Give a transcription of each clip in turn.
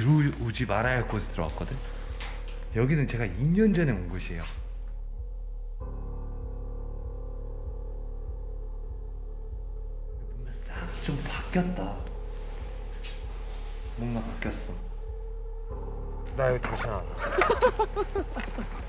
들어오지 말아야 할 곳에 들어왔거든. 여기는 제가 2년 전에 온 곳이에요. 뭔가 싹 좀 바뀌었다. 뭔가 바뀌었어. 나 여기 다시 나와.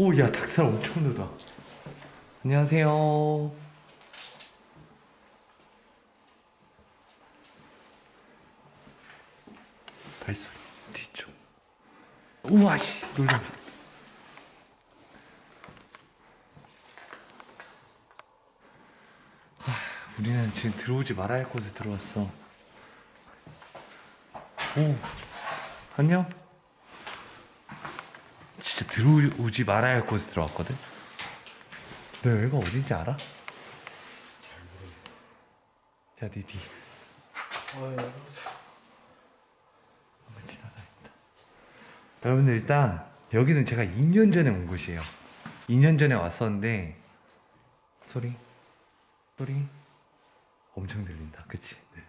오, 야, 닭살 엄청 느다. 안녕하세요. 발소리 뒤쪽. 우와, 씨, 놀라. 아, 우리는 지금 들어오지 말아야 할 곳에 들어왔어. 오, 안녕. 진짜 들어오지 말아야 할 곳에 들어왔거든? 너 여기가 어딘지 알아? 야, 니 뒤. 한번 지나가겠다. 여러분들 일단 여기는 제가 2년 전에 온 곳이에요. 2년 전에 왔었는데 소리 소리 엄청 들린다. 그치? 네.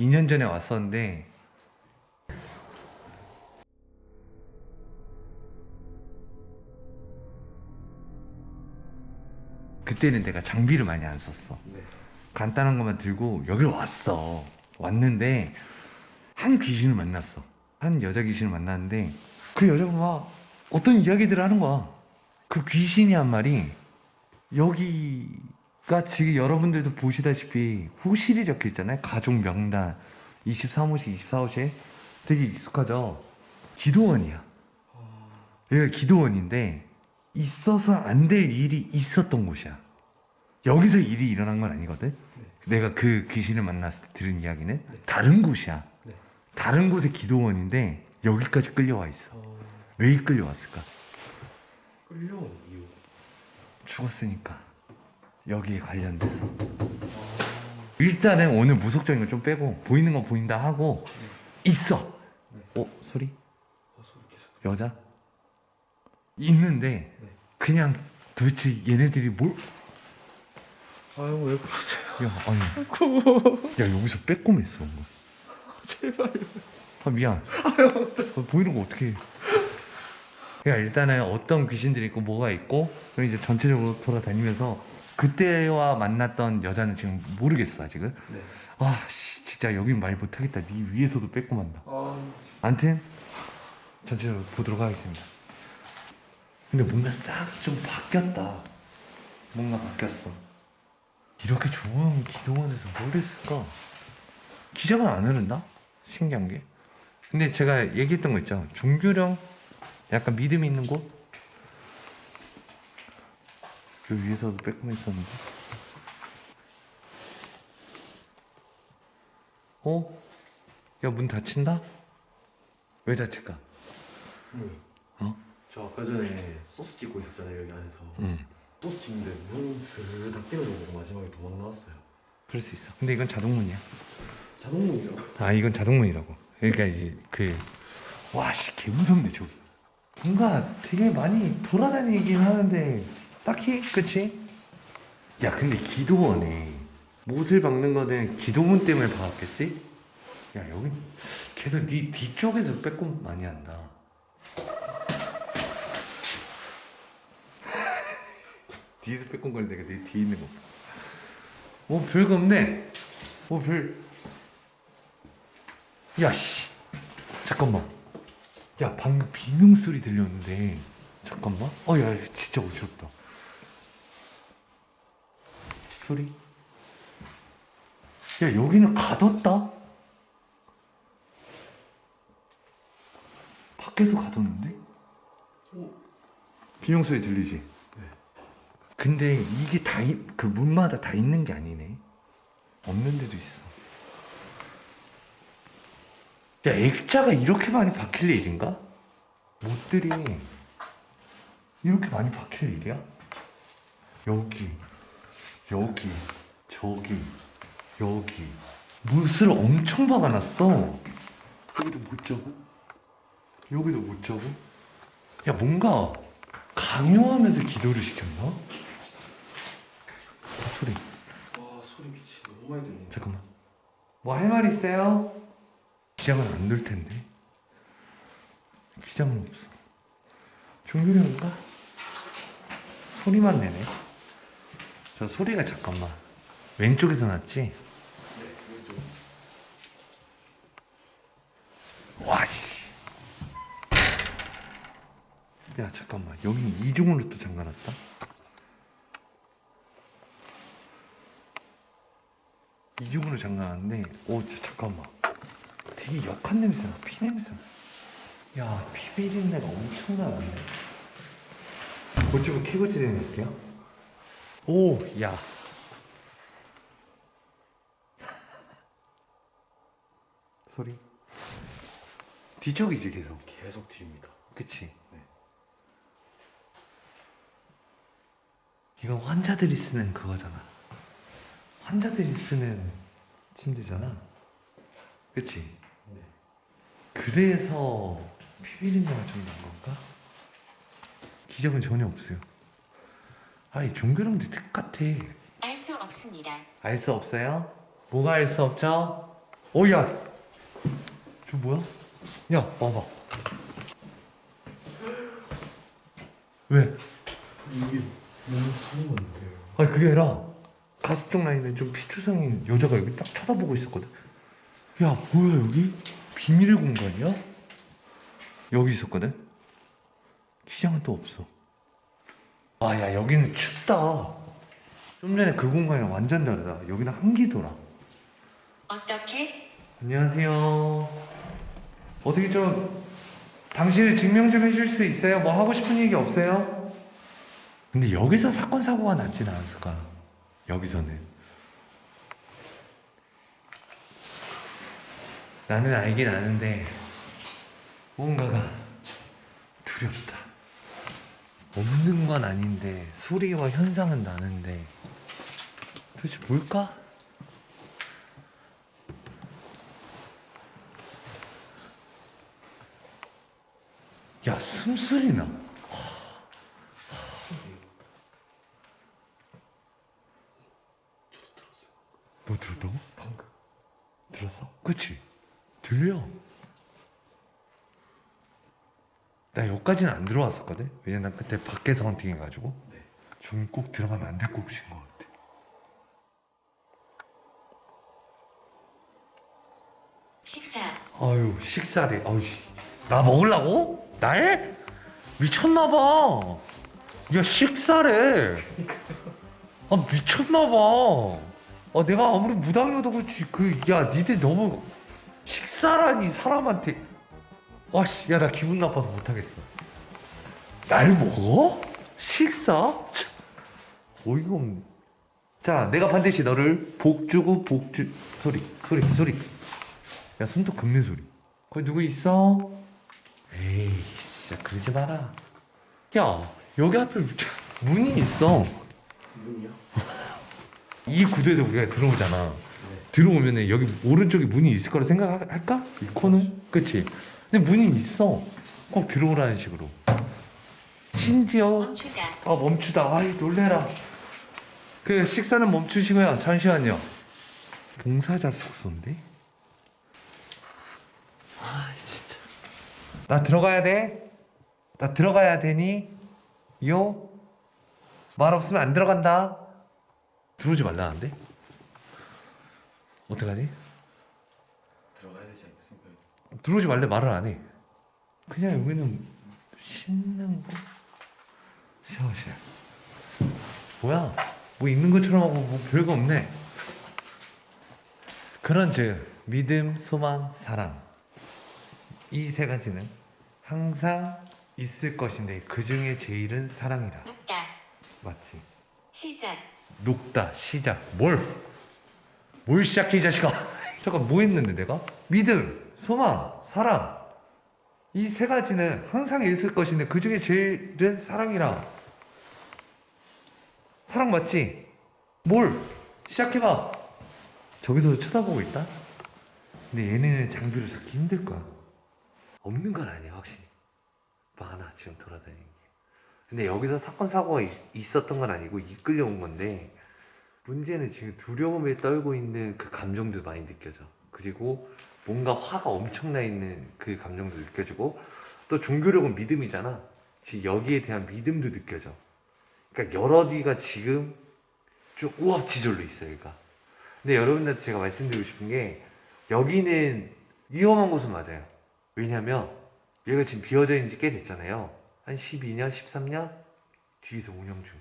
이년 전에 왔었는데 그때는 내가 장비를 많이 안 썼어. 네. 간단한 것만 들고 여기를 왔어. 왔는데 한 귀신을 만났어. 한 여자 귀신을 만났는데 그 여자가 막 어떤 이야기들을 하는 거야. 그 귀신이 한 말이 여기 가 지금 여러분들도 보시다시피 호실이 적혀 있잖아요. 가족 명단 23호실, 24호실 되게 익숙하죠. 기도원이야. 여기가 기도원인데 있어서 안 될 일이 있었던 곳이야. 여기서 일이 일어난 건 아니거든. 내가 그 귀신을 만났을 때 들은 이야기는 다른 곳이야. 네. 다른 곳의 기도원인데 여기까지 끌려와 있어. 어, 왜 끌려왔을까? 끌려온 이유. 죽었으니까. 여기에 관련돼서. 일단은 오늘 무속적인 거좀 빼고 보이는 건 보인다 하고 있어. 어 소리? 여자? 있는데 네. 그냥 도대체 얘네들이 뭘? 아유 왜 그러세요? 야 아니. 야 여기서 빼꼼했어. 뭐. 제발. 아 미안. 어, 보이는 거 어떻게? 야 일단은 어떤 귀신들이 있고 뭐가 있고 그럼 이제 전체적으로 돌아다니면서 그때와 만났던 여자는 지금 모르겠어 아직은. 네. 아 씨, 진짜 여긴 말 못하겠다. 네 위에서도 빼꼼한다. 아, 암튼 전체적으로 보도록 하겠습니다. 근데 뭔가 싹 좀 바뀌었다. 뭔가 바뀌었어. 이렇게 좋은 기도원에서 뭘 했을까? 기자가 안 흐른다? 신기한 게. 근데 제가 얘기했던 거 있죠. 종교령 약간 믿음 있는 곳? 그 위에서도 빼꼼 했었는데. 어? 야, 문 닫힌다? 왜 닫힐까? 응. 어? 저 아까 전에 소스 찍고 있었잖아요 여기 안에서. 응. 소스 찍는데 문 스르닥 띄워주고 마지막에 도망 나왔어요. 그럴 수 있어. 근데 이건 자동문이야. 자동문이요. 아, 이건 자동문이라고. 그러니까 이제 그, 와, 씨, 개 무섭네, 저기. 뭔가 되게 많이 돌아다니긴 하는데, 딱히, 그치? 야, 근데 기도원에 못을 박는 거는 기도문 때문에 박았겠지? 야, 여기 계속 네 뒤쪽에서 빼꼼 많이 한다. 뒤에서 빼꼼 거리는 내가 내 뒤에 있는 거. 뭐 별거 없네. 뭐 별. 야 씨. 잠깐만. 야 방금 비명 소리 들렸는데. 잠깐만. 어 야 진짜 어지럽다. 소리. 야 여기는 가뒀다. 밖에서 가뒀는데? 비명 소리 들리지? 네. 근데 이게 다, 이- 그 문마다 다 있는 게 아니네. 없는 데도 있어. 야, 액자가 이렇게 많이 박힐 일인가? 못들이 이렇게 많이 박힐 일이야? 여기, 여기, 저기, 여기. 못을 엄청 박아놨어. 여기도 못 자고, 여기도 못 자고. 야, 뭔가 강요하면서 기도를 시켰나? 아, 소리. 와 소리 미치 너무 많이 들리네. 잠깐만. 뭐 할 말 있어요? 기장은 안 넣을 텐데. 기장은 없어. 종교령인가? 소리만 내네. 저 소리가 잠깐만. 왼쪽에서 났지? 네 왼쪽. 와, 씨. 야, 잠깐만. 여기 이중으로 또 잠가놨다? 이중으로 잠가놨는데, 오, 저, 잠깐만. 되게 역한 냄새나. 피 냄새나. 야, 피 비린내가 엄청나네. 그쪽을 키고 진행할게요. 오, 야. 소리. 뒤쪽이지, 계속. 계속 뒤입니다. 그치? 네. 이건 환자들이 쓰는 그거잖아. 환자들이 쓰는 침대잖아. 그치? 네. 그래서 피비린내가 좀 난 건가? 기적은 전혀 없어요. 아, 이 종교령도 특 같아. 알 수 없습니다. 알 수 없어요? 뭐가 알 수 없죠? 오, 야! 저 뭐야? 야, 와봐. 왜? 이게 너무 소문인데요. 아니 그게 아니라 가스 쪽 라인에 좀 피투성인 여자가 여기 딱 쳐다보고 있었거든. 야 뭐야 여기 비밀의 공간이야? 여기 있었거든. 기장은 또 없어. 아 야 여기는 춥다. 좀 전에 그 공간이랑 완전 다르다. 여기는 한기도라. 어떻게? 안녕하세요. 어떻게 좀 당신을 증명 좀 해줄 수 있어요? 뭐 하고 싶은 얘기 없어요? 근데 여기서 사건 사고가 났진 않았을까? 여기서는 나는 알긴 아는데 뭔가가 두렵다. 없는 건 아닌데 소리와 현상은 나는데 도대체 뭘까? 야 숨소리 나. 저도 들었어요. 너 들었다고? 방금. 들었어? 그치? 들려. 나 여기까지는 안 들어왔었거든? 왜냐면 난 그때 밖에서 헌팅 해가지고. 네. 꼭 들어가면 안 될 곳인 것 같아. 식사. 아유, 식사래. 아유, 씨. 나 먹으려고? 날? 미쳤나봐. 야, 식사래. 아, 미쳤나봐. 아, 내가 아무리 무당이어도 그렇지. 그, 야, 니들 너무 식사라니, 사람한테. 아, 씨, 야, 나 기분 나빠서 못하겠어. 날 먹어? 식사? 참, 어이가 없네. 자, 내가 반드시 너를 복주고 복주. 소리, 소리, 소리. 야 손톱 긁는 소리 거기 누구 있어? 에이 진짜 그러지 마라 야 여기 앞에 문이 있어 문이요? 이 구도에서 우리가 들어오잖아 네. 들어오면은 여기 오른쪽에 문이 있을 거라 생각할까? 이 코는? 그치? 근데 문이 있어 꼭 들어오라는 식으로 심지어 멈추다. 아 멈추다 아이 놀래라 그 식사는 멈추시고요 잠시만요 봉사자 숙소인데? 아 진짜 나 들어가야 돼? 나 들어가야 되니? 요? 말 없으면 안 들어간다 들어오지 말라는데? 어떡하지? 들어가야 되지 않겠습니까? 들어오지 말래 말을 안 해. 그냥 여기는 씻는 곳, 샤워실. 뭐야? 뭐 있는 것처럼 하고 뭐 별거 없네. 그런 즉 믿음, 소망, 사랑 이 세 가지는 항상 있을 것인데 그 중에 제일은 사랑이라. 눕다. 맞지? 시작. 녹다 시작 뭘? 뭘 시작해 이 자식아 잠깐 뭐 했는데 내가? 믿음, 소망, 사랑 이 세 가지는 항상 있을 것인데 그 중에 제일은 사랑이라 사랑 맞지? 뭘? 시작해봐 저기서 쳐다보고 있다? 근데 얘네는 장비를 잡기 힘들 거야 없는 건 아니야 확실히 많아 지금 돌아다니는 게 근데 여기서 사건 사고가 있, 있었던 건 아니고 이끌려 온 건데 문제는 지금 두려움에 떨고 있는 그 감정도 많이 느껴져. 그리고 뭔가 화가 엄청나 있는 그 감정도 느껴지고 또 종교력은 믿음이잖아. 지금 여기에 대한 믿음도 느껴져. 그러니까 여러 뒤가 지금 좀 우합지졸로 있어요. 그러니까. 근데 여러분들한테 제가 말씀드리고 싶은 게 여기는 위험한 곳은 맞아요. 왜냐면 얘가 지금 비어져 있는 지 꽤 됐잖아요. 한 12년, 13년 뒤에서 운영 중이야.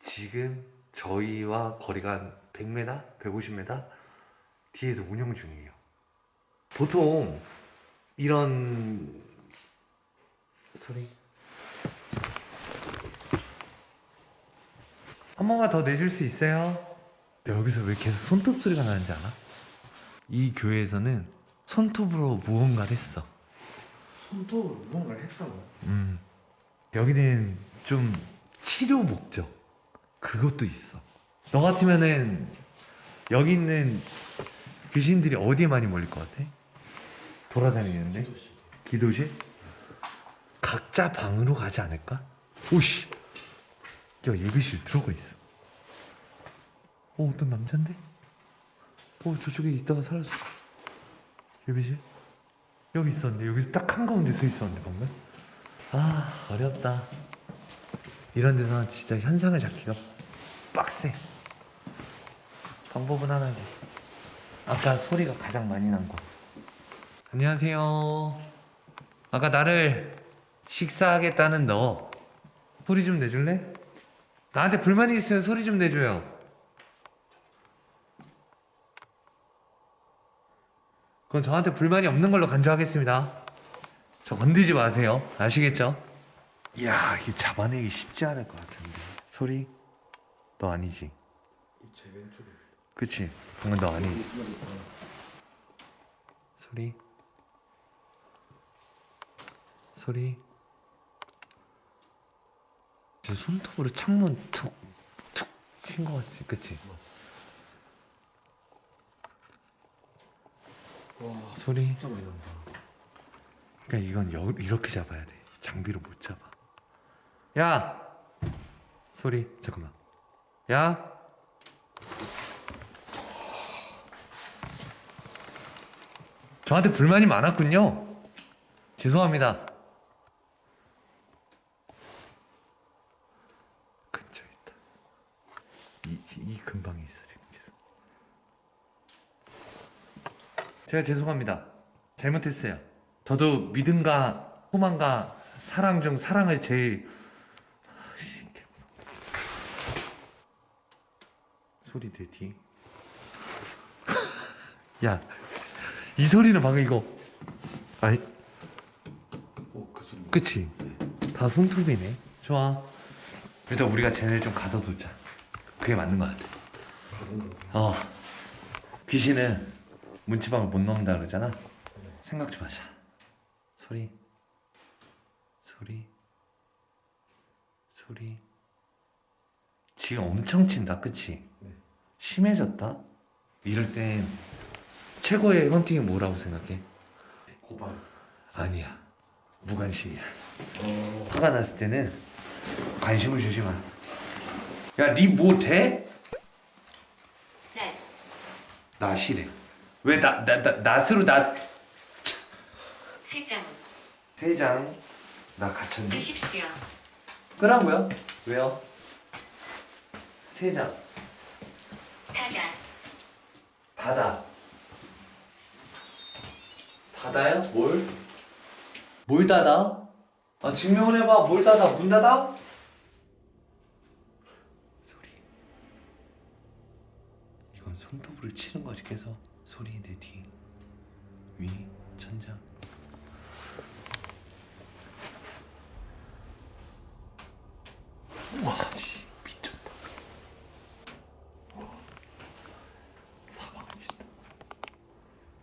지금 저희와 거리가 한 100m, 150m 뒤에서 운영 중이에요. 보통 이런 소리 한 번만 더 내줄 수 있어요? 여기서 왜 계속 손톱 소리가 나는지 알아? 이 교회에서는 손톱으로 무언가를 했어. 손톱으로 무언가를 했다고 음. 여기는 좀 치료 목적 그것도 있어. 너 같으면은 여기 있는 귀신들이 어디에 많이 몰릴 것 같아? 돌아다니는데 기도실? 각자 방으로 가지 않을까? 오씨, 야 예배실 들어가 있어. 어 어떤 남잔데? 어 저쪽에 있다가 사라졌어. 예배실? 여기 있었는데 여기서 딱 한가운데 서 있었는데 방금 아 어렵다 이런 데서 진짜 현상을 잡기가 빡세 방법은 하나지 아까 소리가 가장 많이 난곳 안녕하세요 아까 나를 식사하겠다는 너 소리 좀 내줄래? 나한테 불만이 있으면 소리 좀 내줘요 그건 저한테 불만이 없는 걸로 간주하겠습니다. 저 건드지 마세요. 아시겠죠? 이야, 이게 잡아내기 쉽지 않을 것 같은데. 소리? 너 아니지? 이제 왼쪽에 그치? 방금 너 아니지? 소리? 소리? 제 손톱으로 창문 툭, 툭, 친 것 같지? 그치? 와 소리? 진짜 많이 난다 그러니까 이건 여, 이렇게 잡아야 돼. 장비로 못 잡아. 야! 소리, 잠깐만. 야! 저한테 불만이 많았군요. 죄송합니다. 근처에 있다. 이, 이 근방에 있어, 지금 계속. 제가 죄송합니다. 잘못했어요. 저도 믿음과 소망과 사랑 중 사랑을 제일 씨, 개 무서워. 소리 내 뒤. 야, 이 소리는 방금 이거 아니 어 그 소리 그치? 다 손톱이네. 좋아. 일단 우리가 쟤네 좀 가둬두자. 그게 맞는 것 같아. 어. 귀신은 문지방을 못 넣는다 그러잖아. 생각 좀 하자. 소리. 소리. 소리. 지금 엄청 친다, 그치? 네. 심해졌다? 이럴 땐 최고의 헌팅이 뭐라고 생각해? 고발 아니야. 무관심이야. 어 화가 났을 때는 관심을 주지 마. 야, 니뭐 돼? 낫. 낫이래. 왜 나, 나, 나, 낫으로 나 세장. 세 장 나 갇혔니? 하십시오. 끄라고요? 왜요? 세장 타다. 닫아 닫아요? 뭘? 뭘 닫아? 아 증명을 해봐 뭘 닫아 문 닫아? 소리 이건 손톱으로 치는 거지 계속 소리 내 뒤 위 천장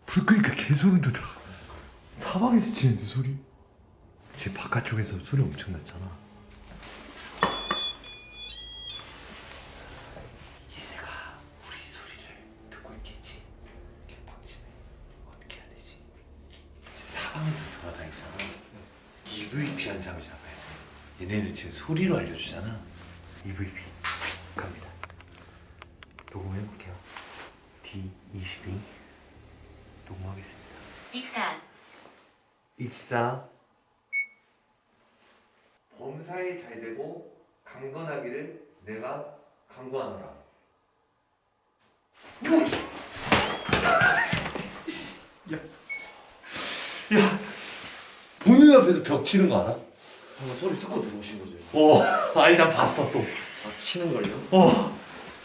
그러니까 개소름 돋아. 사방에서 치는데 소리. 집 바깥쪽에서 소리 엄청 났잖아. 얘네가 우리 소리를 듣고 있겠지. 개빡치네. 어떻게 해야 되지? 사방에서 돌아다니잖아. EVP 현상을 잡아야 돼. 얘네는 지금 소리로 알려주잖아. EVP 갑니다. 녹음해볼게요. D22 녹음하겠습니다. 익산 익사 범사에 잘 되고 강건하기를 내가 강구하노라. 야, 야, 보는 앞에서 벽 치는 거 알아? 방금 소리 듣고 들어오신 거죠? 어, 아니 난 봤어 또. 아 치는 걸요? 어,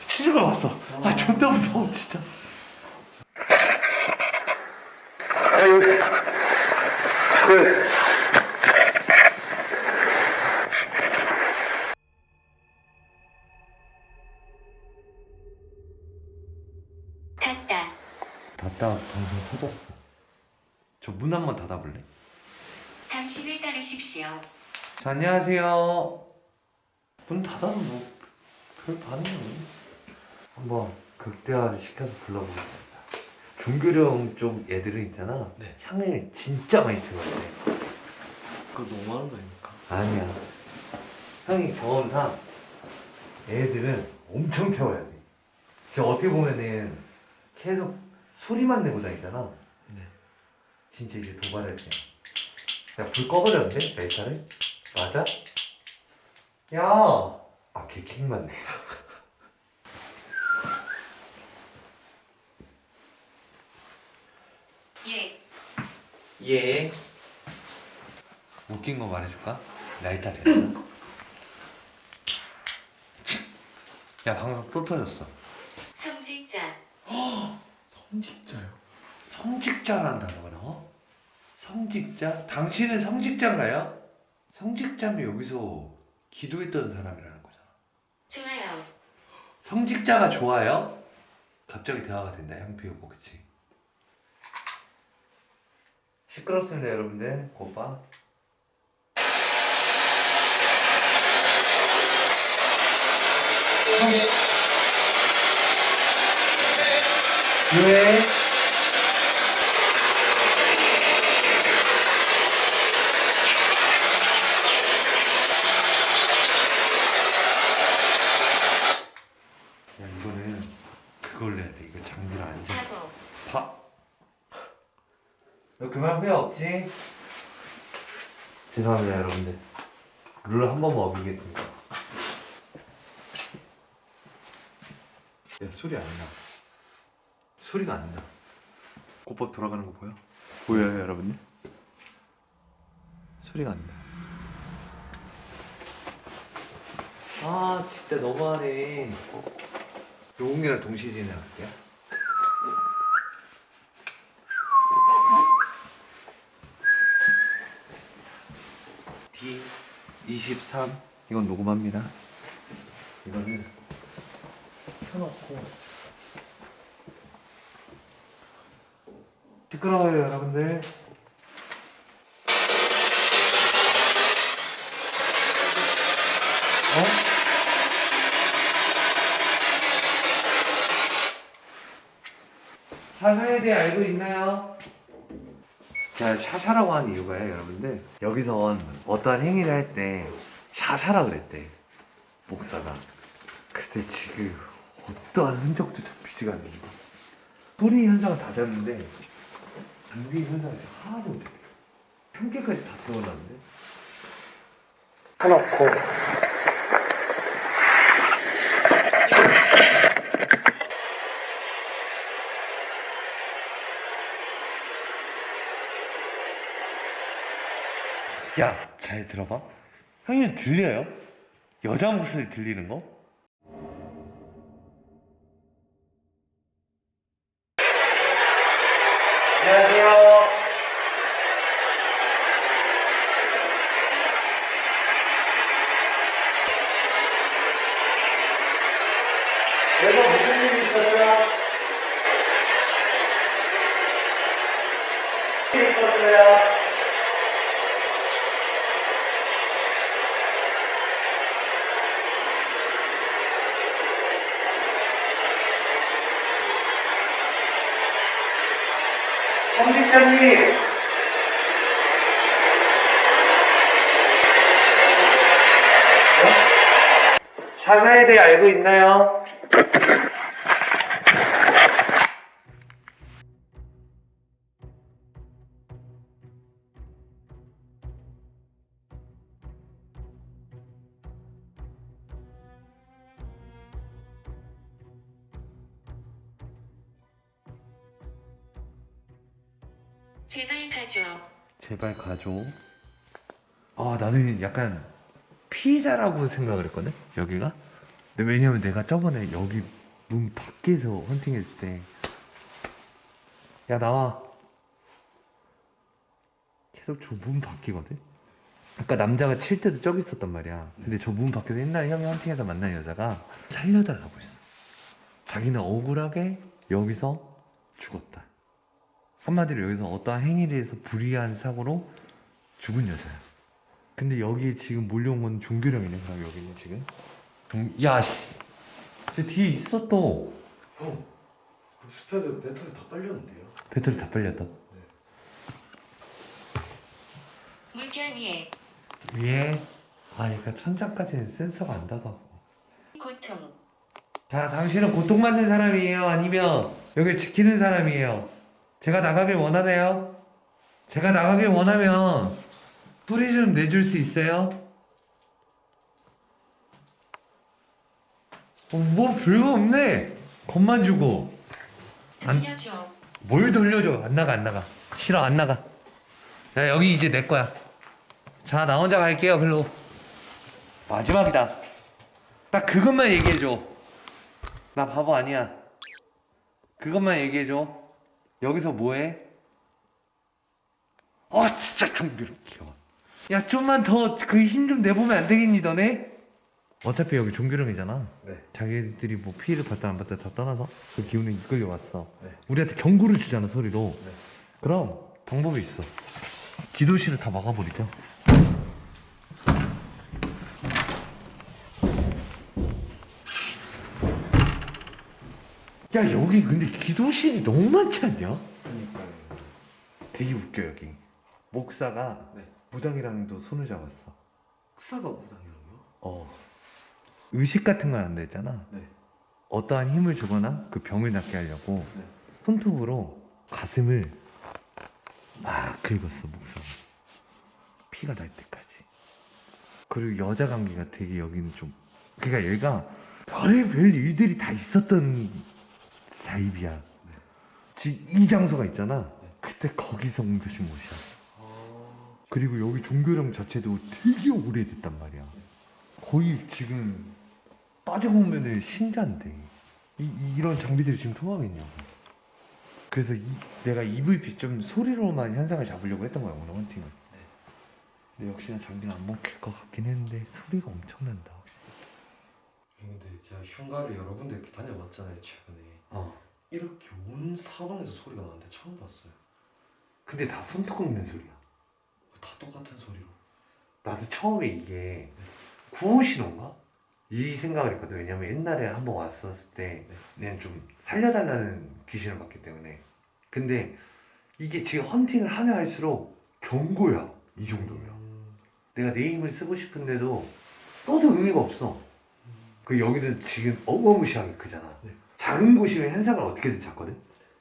치는 거 봤어. 아, 존나 무서워 진짜. 닫다 닫다 방송 터졌어. 저 문 한 번 닫아볼래? 따르십시오 자, 안녕하세요. 문 닫아도 뭐, 별 반응이 없네. 한번 극대화를 시켜서 불러보겠습니다. 종교령 쪽 애들은 있잖아. 네. 향을 진짜 많이 태워야 돼. 그거 너무 하는 거 아닙니까? 아니야. 형이 경험상 애들은 엄청 태워야 돼. 지금 어떻게 보면은 계속 소리만 내고 다니잖아. 네. 진짜 이제 도발할 때야. 야, 불 꺼버렸는데? 멘탈을? 맞아? 야! 아, 개킹 맞네. 예 예. 웃긴 거 말해줄까? 라이터 됐나? 야, 방금 또 터졌어. 성직자 성직자요? 성직자라는 단어가 나와? 성직자? 당신은 성직자인가요? 성직자면 여기서 기도했던 사람이라는 거잖아. 좋아요 성직자가 좋아요? 갑자기 대화가 된다, 향 피우고, 그치? 시끄럽습니다, 여러분들. 곧봐. 왜? 야 이거는 그걸 내야 돼 이거 장비를 안 줘. 하고 파. 너 그만 후회 없지? 죄송합니다 여러분들. 룰 한 번만 어기겠습니다. 야 소리 안 나. 소리가 안 나. 꽃밥 돌아가는 거 보여? 보여요 여러분들? 소리가 안 나. 아 진짜 너무하네. 요공이랑 동시에 진행할게요. D23 이건 녹음합니다. 이거는 켜놓고 시끄러워요 여러분들. 어? 샤샤에 대해 알고 있나요? 제가 샤샤라고 하는 이유가요, 여러분들. 여기선 어떠한 행위를 할 때 샤샤라 그랬대. 목사가. 근데 지금 어떠한 흔적도 잡히지가 않는 거야. 소리 현상은 다 잡는데 장비 현상이 하나도 못 잡혀. 한개까지 다 태워놨는데. 해놓고 야, 잘 들어봐. 형님 들려요? 여자 목소리 들리는 거? 안녕하세요. 내가 무슨 일 있었어요? 성직자님! 자사에 대해 알고 있나요? 약간 피자라고 생각을 했거든, 여기가. 근데 왜냐면 내가 저번에 여기 문 밖에서 헌팅했을 때, 야, 나와. 계속 저 문 밖이거든? 아까 남자가 칠 때도 저기 있었단 말이야. 근데 저 문 밖에서 옛날에 형이 헌팅해서 만난 여자가 살려달라고 했어. 자기는 억울하게 여기서 죽었다. 한마디로 여기서 어떠한 행위를 해서 불의한 사고로 죽은 여자야. 근데 여기 지금 몰려온 건 종교령이네, 그럼 여기는 지금. 종... 야, 씨. 저 뒤에 있어 또. 형, 그 스패드 배터리 다 빨렸는데요? 배터리 다 빨렸다. 물결 위에 위에. 아, 그러니까 천장까지는 센서가 안 닿아갖고. 고통. 자, 당신은 고통받는 사람이에요? 아니면 여길 지키는 사람이에요? 제가 나가길 원하네요? 제가 나가길 원하면 소리 좀 내줄 수 있어요? 어, 뭐 별거 없네. 겁만 주고. 안- 돌려줘. 뭘 돌려줘? 안 나가, 안 나가. 싫어, 안 나가. 야, 여기 이제 내 거야. 자, 나 혼자 갈게요, 글로. 마지막이다. 딱 그것만 얘기해 줘. 나 바보 아니야. 그것만 얘기해 줘. 여기서 뭐해? 아, 진짜 귀여워. 야, 좀만 더 그 힘 좀 내보면 안 되겠니, 너네? 어차피 여기 종교령이잖아. 네. 자기들이 뭐 피해를 받다 안 받다 다 떠나서 그 기운에 이끌려 왔어. 네. 우리한테 경고를 주잖아 소리로. 네. 그럼 방법이 있어. 기도실을 다 막아버리자. 야 여기 근데 기도실이 너무 많지 않냐? 그러니까요. 되게 웃겨 여기. 목사가 네. 무당이랑도 손을 잡았어. 흑사가 무당이라고요? 어. 의식 같은 건안 됐잖아. 네. 어떠한 힘을 주거나 그 병을 낫게 하려고 네. 손톱으로 가슴을 막 긁었어 목사가 피가 날 때까지 그리고 여자 관계가 되게 여기는 좀 그러니까 얘가 별의별 일들이 다 있었던 사입이야 지- 이 장소가 있잖아 그때 거기서 옮겨진 곳이야 아, 그리고 여기 종교령 자체도 되게 오래됐단 말이야. 거의 지금 빠져보면은 신자인데 이, 이런 장비들이 지금 통하겠냐고. 그래서 이- 내가 EVP 좀 소리로만 현상을 잡으려고 했던 거야 오늘 헌팅을. 근데 역시나 장비는 안 먹힐 것 같긴 했는데 소리가 엄청난다. 근데 제가 흉가를 여러 군데 이렇게 다녀봤잖아요 최근에. 어. 이렇게 온 사방에서 소리가 나는데 처음 봤어요. 근데 다 손톱 꺾는 소리야. 다 똑같은 소리로. 나도 처음에 이게 구호신호인가? 이 생각을 했거든. 왜냐면 옛날에 한번 왔었을 때 내가 좀 살려달라는 귀신을 봤기 때문에. 근데 이게 지금 헌팅을 하면 할수록 경고야. 이 정도면. 음, 내가 내 힘을 쓰고 싶은데도 써도 의미가 없어. 그 여기는 지금 어마무시하게 크잖아. 네. 작은 곳이면 현상을 어떻게든 잡거든.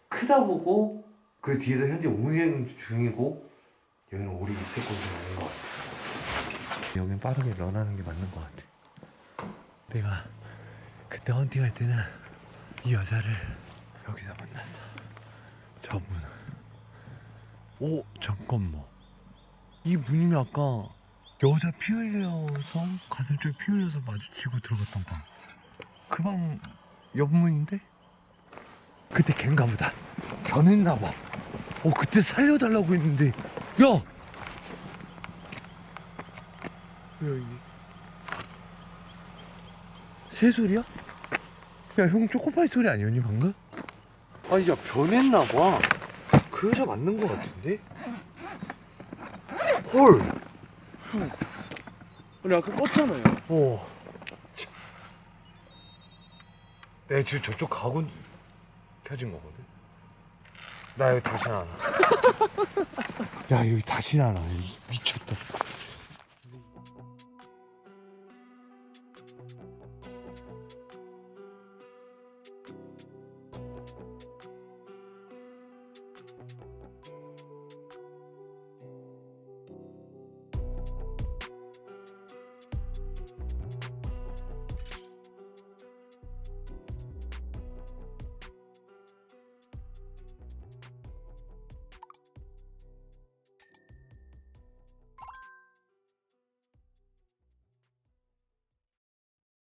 크다 보고 그 뒤에서 현재 운행 중이고 여기는 있을 곳은 아닌 것 같아. 여긴 빠르게 런하는 게 맞는 것 같아. 내가 그때 헌팅할 때는 이 여자를 여기서 만났어. 저분. 오 잠깐만. 이 문이면 아까 여자 피 흘려서 가슴 쪽에 피 흘려서 마주치고 들어갔던 방. 그 방 옆문인데? 그때 걘가 보다. 변했나 봐. 어 그때 살려달라고 했는데 야! 왜 여기 새소리야? 야 형 초코파이 소리 아니었니 방금? 아니 야 변했나 봐. 그 여자 맞는 거 같은데? 헐. 아니 아까 껐잖아요. 어. 내가 지금 저쪽 가고 켜진 거거든. 나 여기 다시 안 와. 야 여기 다시 안 와. 미쳤다.